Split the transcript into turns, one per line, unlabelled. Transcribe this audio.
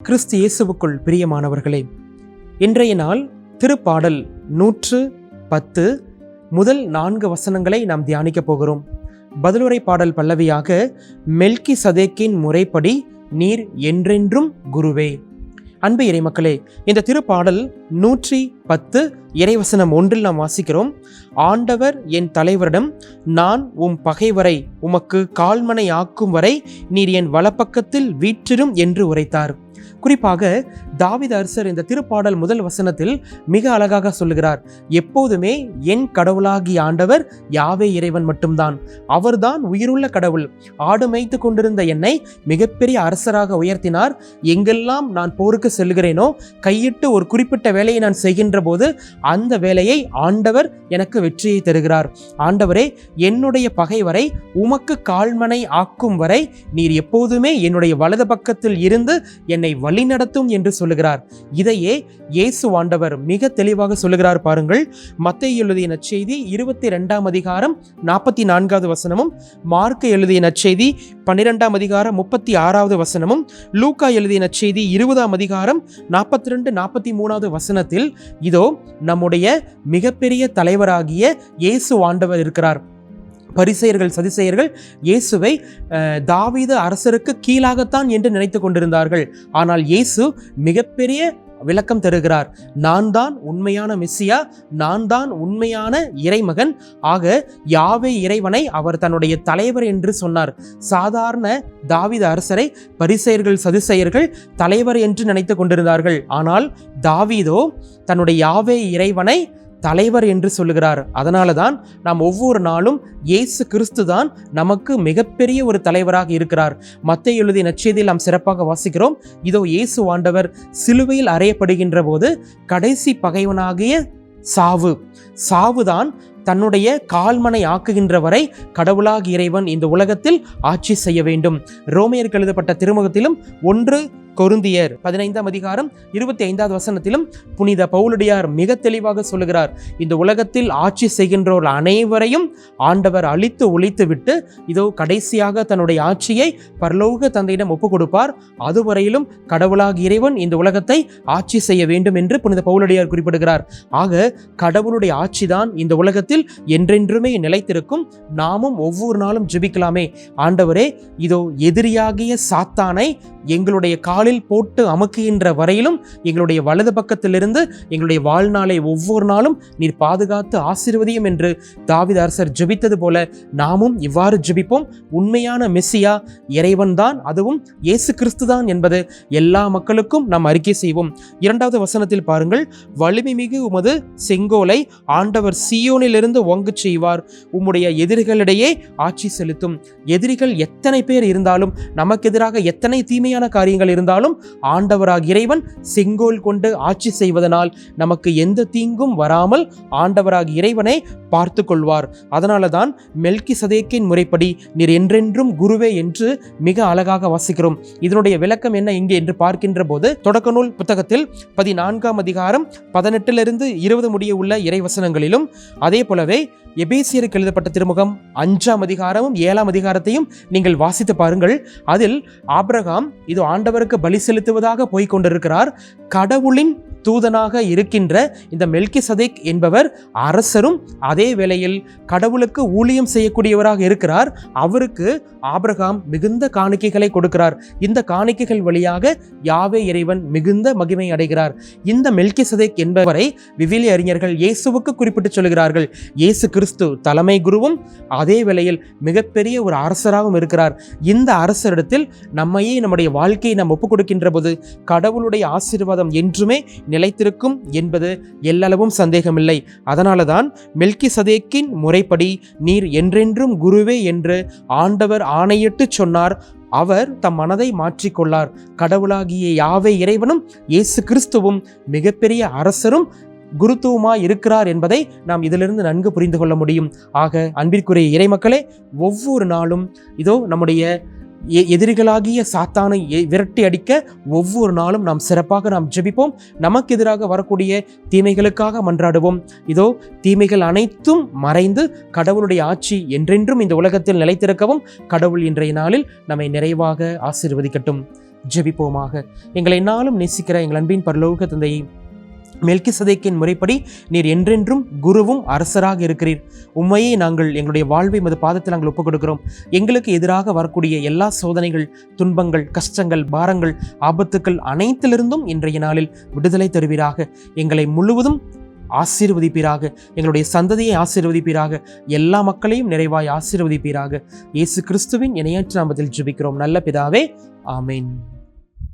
கிறிஸ்து இயேசுவுக்குள் பிரியமானவர்களே இன்றைய நாள் திருப்பாடல் நூற்று பத்து. முதல் நான்கு வசனங்களை நாம் தியானிக்கப் போகிறோம். பதிலுரை பாடல் பல்லவியாக மெல்கி சதேக்கின் முறைப்படி நீர் என்றென்றும் குருவே. அன்பு இறைமக்களே இந்த திருப்பாடல் நூற்றி பத்து இறைவசனம் ஒன்றில் நாம் வாசிக்கிறோம். ஆண்டவர் என் தலைவரிடம் நான் உம் பகைவரை உமக்கு கால்மனை ஆக்கும் வரை நீர் என் வலப்பக்கத்தில் வீற்றிரும் என்று உரைத்தார். குறிப்பாக தாவித அரசர் இந்த திருப்பாடல் முதல் வசனத்தில் மிக அழகாக சொல்லுகிறார் எப்போதுமே என் கடவுளாகிய ஆண்டவர் யாவே இறைவன் மட்டும்தான். அவர்தான் உயிருள்ள கடவுள். ஆடு மேய்த்து கொண்டிருந்த என்னை மிகப்பெரிய அரசராக உயர்த்தினார். எங்கெல்லாம் நான் போருக்கு செல்கிறேனோ கையிட்டு ஒரு குறிப்பிட்ட வேலையை நான் செய்கின்ற போது அந்த வேலையை ஆண்டவர் எனக்கு வெற்றியை தருகிறார். ஆண்டவரே என்னுடைய பகைவரை உமக்கு கால்மனை ஆக்கும் வரை நீர் எப்போதுமே என்னுடைய வலது பக்கத்தில் இருந்து என்னை வழிநடத்தும் என்று சொல்லுகிறார். இதையே இயேசு ஆண்டவர் மிக தெளிவாக சொல்லுகிறார் பாருங்கள். மத்திய எழுதிய நற்செய்தி இருபத்தி ரெண்டாம் அதிகாரம் நாற்பத்தி நான்காவது வசனமும் மார்க் எழுதிய நற்செய்தி பன்னிரெண்டாம் அதிகாரம் முப்பத்தி ஆறாவது வசனமும் லூக்கா எழுதிய நற்செய்தி இருபதாம் அதிகாரம் நாற்பத்தி ரெண்டு நாற்பத்தி மூணாவது வசனத்தில் இதோ நம்முடைய மிகப்பெரிய தலைவராகிய இயேசு ஆண்டவர் இருக்கிறார். பரிசெயர்கள் சதிசெயர்கள் இயேசுவை தாவீது அரசருக்கு கீழாகத்தான் என்று நினைத்து கொண்டிருந்தார்கள். ஆனால் இயேசு மிகப்பெரிய விளக்கம் தருகிறார். நான் தான் உண்மையான மெஸ்ஸியா? நான் தான் உண்மையான இறைமகன்? ஆக யாவே இறைவனை அவர் தன்னுடைய தலைவர் என்று சொன்னார். சாதாரண தாவித அரசரை பரிசெயர்கள் சதுசெயர்கள் தலைவர் என்று நினைத்து கொண்டிருந்தார்கள். ஆனால் தாவீதோ தன்னுடைய யாவே இறைவனை தலைவர் என்று சொல்லுகிறார். அதனால தான் நாம் ஒவ்வொரு நாளும் இயேசு கிறிஸ்து தான் நமக்கு மிகப்பெரிய ஒரு தலைவராக இருக்கிறார். மத்திய எழுதிய நற்செய்தியில் நாம் சிறப்பாக வாசிக்கிறோம். இதோ இயேசு ஆண்டவர் சிலுவையில் அறையப்படுகின்ற போது கடைசி பகைவனாகிய சாவு. சாவுதான் தன்னுடைய கால்மனை ஆக்குகின்ற வரை கடவுளாக இறைவன் இந்த உலகத்தில் ஆட்சி செய்ய வேண்டும். ரோமையருக்கு எழுதப்பட்ட திருமுகத்திலும் ஒன்று கொருந்தியர் பதினைந்தாம் அதிகாரம் இருபத்தி ஐந்தாவது வசனத்திலும் புனித பவுலடியார் மிக தெளிவாக சொல்லுகிறார் இந்த உலகத்தில் ஆட்சி செய்கின்றோர் அனைவரையும் ஆண்டவர் அழித்து ஒழித்து விட்டு இதோ கடைசியாக தன்னுடைய ஆட்சியை பரலோக தந்தையிடம் ஒப்பு கொடுப்பார் அதுவரையிலும் கடவுளாக இறைவன் இந்த உலகத்தை ஆட்சி செய்ய வேண்டும் என்று புனித பவுலடியார் குறிப்பிடுகிறார். ஆக கடவுளுடைய ஆட்சிதான் இந்த உலகத்தில் என்றென்றுமே நிலைத்திருக்கும். நாமும் ஒவ்வொரு நாளும் ஜெபிக்கலாமே. ஆண்டவரே இதோ எதிரியாகிய சாத்தானை எங்களுடைய காலில் போட்டு அமுக்குகின்ற வரையிலும் எங்களுடைய வலது பக்கத்திலிருந்து எங்களுடைய வாழ்நாளை ஒவ்வொரு நாளும் நீர் பாதுகாத்து ஆசிர்வதியும் என்று தாவித அரசர் ஜெபித்தது போல நாமும் இவ்வாறு ஜெபிப்போம். உண்மையான மெஸ்ஸியா இறைவன்தான் அதுவும் இயேசு கிறிஸ்து தான் என்பது எல்லா மக்களுக்கும் நாம் அறிக்கை செய்வோம். இரண்டாவது வசனத்தில் பாருங்கள் வலிமை மிகு உமது செங்கோலை ஆண்டவர் சியோனிலிருந்து ஒங்கச் செய்வார். உம்முடைய எதிரிகளிடையே ஆட்சி செலுத்தும். எதிரிகள் எத்தனை பேர் இருந்தாலும் நமக்கு எதிராக எத்தனை தீமையான காரியங்கள் இருந்தாலும் ஆண்டவராக இறைவன் செங்கோல் கொண்டு ஆட்சி செய்வதனால் நமக்கு எந்த தீங்கும் வராமல் ஆண்டவராக இறைவனை பார்த்து கொள்வார் அதனால தான் மெல்கி சதேக்கின் முறைப்படி நீர் என்றென்றும் குருவே என்று மிக அழகாக வாசிக்கிறோம். இதனுடைய விளக்கம் என்ன இங்கே என்று பார்க்கின்ற போது தொடக்க நூல் புத்தகத்தில் பதினான்காம் அதிகாரம் பதினெட்டிலிருந்து இருபது முடிய உள்ள இறைவசனங்களிலும் அதே போலவே எபேசியருக்கு எழுதப்பட்ட திருமுகம் அஞ்சாம் அதிகாரமும் ஏழாம் அதிகாரத்தையும் நீங்கள் வாசித்து பாருங்கள். அதில் ஆப்ரகாம் இது ஆண்டவருக்கு பலி செலுத்துவதாக போய்க் கொண்டிருக்கிறார் கடவுளின் தூதனாக இருக்கின்ற இந்த மெல்கி சதேக் என்பவர் அரசரும் அதே வேளையில் கடவுளுக்கு ஊழியம் செய்யக்கூடியவராக இருக்கிறார். அவருக்கு ஆபிரகாம் மிகுந்த காணிக்கைகளை கொடுக்கிறார். இந்த காணிக்கைகள் வழியாக யாவே இறைவன் மிகுந்த மகிமை அடைகிறார். இந்த மெல்கி சதேக் என்பவரை விவிலிய அறிஞர்கள் இயேசுவுக்கு குறிப்பிட்டு சொல்கிறார்கள். இயேசு கிறிஸ்து தலைமை குருவும் அதே வேளையில் மிகப்பெரிய ஒரு அரசராகவும் இருக்கிறார். இந்த அரசரிடத்தில் நம்மையே நம்முடைய வாழ்க்கையை நாம் ஒப்புக் கொடுக்கின்ற போது கடவுளுடைய ஆசீர்வாதம் என்றுமே நிலைத்திருக்கும் என்பது எல்லளவும் சந்தேகமில்லை. அதனால தான் மெல்கி சதேக்கின் முறைப்படி நீர் என்றென்றும் குருவே என்று ஆண்டவர் ஆணையிட்டு சொன்னார். அவர் தம் மனதை மாற்றிக்கொள்ளார் கடவுளாகிய யாவே இறைவனும் இயேசு கிறிஸ்துவும் மிகப்பெரிய அரசரும் குருத்துவமாய் இருக்கிறார் என்பதை நாம் இதிலிருந்து நன்கு புரிந்து கொள்ள முடியும். ஆக அன்பிற்குரிய இறைமக்களே ஒவ்வொரு நாளும் இதோ நம்முடைய எதிரிகளாகிய சாத்தானை எ- விரட்டி அடிக்க ஒவ்வொரு நாளும் நாம் சிறப்பாக நாம் ஜெபிப்போம். நமக்கு எதிராக வரக்கூடிய தீமைகளுக்காக மன்றாடுவோம். இதோ தீமைகள் அனைத்தும் மறைந்து கடவுளுடைய ஆட்சி என்றென்றும் இந்த உலகத்தில் நிலைத்திருக்கவும் கடவுள் இன்றைய நாளில் நம்மை நிறைவாக ஆசீர்வதிக்கட்டும். ஜெபிப்போமாக. எங்களை என்னாலும் நேசிக்கிற எங்கள் அன்பின் பரலோக தந்தையை மெல்கி சதைக்கின் முறைப்படி நீர் என்றென்றும் குருவும் அரசராக இருக்கிறீர். உண்மையை நாங்கள் எங்களுடைய வாழ்வை மது பாதத்தில் நாங்கள் ஒப்புக் கொடுக்கிறோம் எங்களுக்கு எதிராக வரக்கூடிய எல்லா சோதனைகள் துன்பங்கள் கஷ்டங்கள் பாரங்கள் ஆபத்துக்கள் அனைத்திலிருந்தும் இன்றைய நாளில் விடுதலை தருவீராக. எங்களை முழுவதும் ஆசீர்வதிப்பீராக. எங்களுடைய சந்ததியை ஆசீர்வதிப்பீராக. எல்லா மக்களையும் நிறைவாய் ஆசீர்வதிப்பீராக. இயேசு கிறிஸ்துவின் இணையற்ற நாமத்தில் ஜெபிக்கிறோம். நல்ல பிதாவே ஆமேன்.